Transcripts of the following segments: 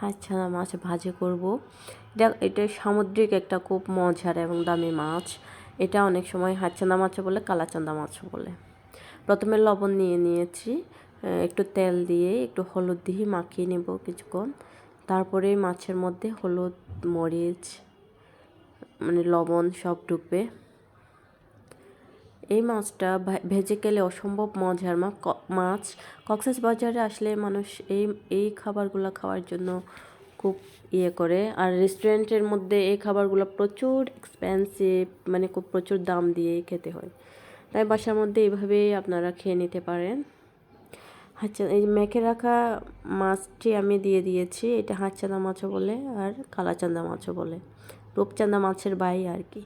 হাঁসছানা মাছ ভাজি করব। এটা এটা সামুদ্রিক একটা খুব মজার এবং দামি মাছ। এটা অনেক সময় হাঁসছানা মাছ বলে কালাচান্দা মাছ বলে। প্রথমে লবণ নিয়ে নিয়েছি একটু তেল দিয়ে, একটু হলুদ দিয়ে মাখিয়ে নেব কিছুক্ষণ। তারপরে মাছের মধ্যে হলুদ, মরিচ মানে লবণ সব ঢুকবে। এই মাছটা ভেজে খেলে অসম্ভব মজার। মাছ, কক্সেস বাজারে আসলে মানুষ এই এই খাবারগুলো খাওয়ার জন্য খুব ইয়ে করে। আর রেস্টুরেন্টের মধ্যে এই খাবারগুলো প্রচুর এক্সপেন্সিভ মানে খুব প্রচুর দাম দিয়ে খেতে হয়। তাই বাসার মধ্যে এইভাবেই আপনারা খেয়ে নিতে পারেন। আচ্ছা এই মেখে রাখা মাছটি আমি দিয়ে দিয়েছি। এটা হাঁচান্দা মাছও বলে আর কালাচান্দা মাছও বলে। রূপচান্দা মাছের বাই আর কি।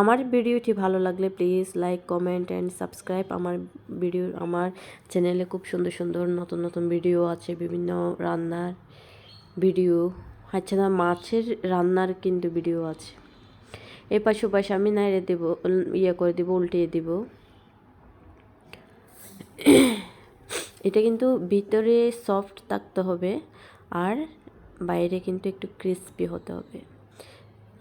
আমার ভিডিওটি ভালো লাগলে please like comment and subscribe আমার ভিডিও আমার চ্যানেলে খুব সুন্দর সুন্দর নতুন নতুন ভিডিও আছে, বিভিন্ন রান্নার ভিডিও আচ্ছা না, মাছের রান্নার কিন্তু ভিডিও আছে। এ পাশে পাশে আমি নাইড়ে দেবো ইয়ে করে দেবো, উল্টিয়ে দেবো। এটা কিন্তু ভিতরে সফট থাকতে হবে আর বাইরে কিন্তু একটু ক্রিস্পি হতে হবে।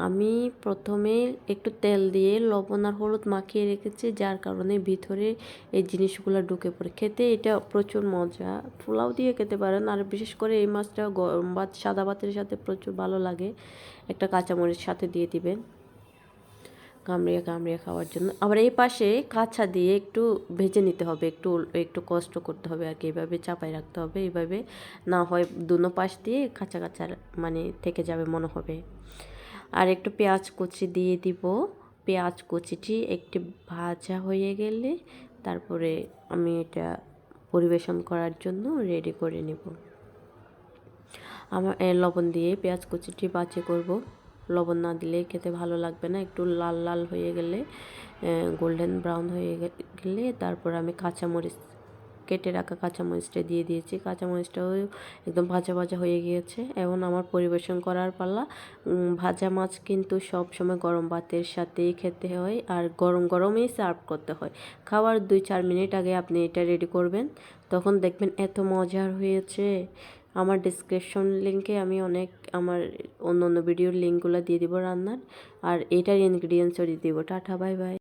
আমি প্রথমে একটু তেল দিয়ে লবণ আর হলুদ মাখিয়ে রেখেছি, যার কারণে ভিতরে এই জিনিসগুলো ঢুকে পড়ে। খেতে এটা প্রচুর মজা। পোলাও দিয়ে খেতে পারেন, আর বিশেষ করে এই মাছটা গরম ভাত, সাদা ভাতের সাথে প্রচুর ভালো লাগে। একটা কাঁচামরিচ সাথে দিয়ে দিবেন কামড়িয়ে কামড়িয়ে খাওয়ার জন্য। আবার এই পাশে কাঁচা দিয়ে একটু ভেজে নিতে হবে, একটু একটু কষ্ট করতে হবে আর কি। এইভাবে চাপাই রাখতে হবে এইভাবে না হয় দুনো পাশ দিয়ে কাঁচা কাঁচা মানে থেকে যাবে মনে হবে। আর একটু পেঁয়াজ কুচি দিয়ে দিব। পেঁয়াজ কুচিটি একটি ভাজা হয়ে গেলে তারপরে আমি এটা পরিবেশন করার জন্য রেডি করে নেব। আমার লবণ দিয়ে পেঁয়াজ কুচিটি বাঁচে করব। লবণ না দিলে খেতে ভালো লাগবে না। একটু লাল লাল হয়ে গেলে গোল্ডেন ব্রাউন হয়ে গেলে তারপর আমি কাঁচামরিচ কেটে রাখা কাঁচামরিচটা দিয়ে দিয়েছি। কাঁচামরিচটাও একদম ভাজা ভাজা হয়ে গিয়েছে। এবং আমার পরিবেশন করার পালা। ভাজা মাছ কিন্তু সব সময় গরম ভাতের সাথেই খেতে হয় আর গরম গরমেই সার্ভ করতে হয়। খাওয়ার দুই চার মিনিট আগে আপনি এটা রেডি করবেন। তখন দেখবেন এত মজার হয়েছে। আমার ডিসক্রিপশন লিঙ্কে আমি অনেক আমার অন্য অন্য ভিডিওর লিঙ্কগুলো দিয়ে দিব রান্নার। আর এটার ইনগ্রিডিয়েন্টসও দিয়ে দিব। Tata bye bye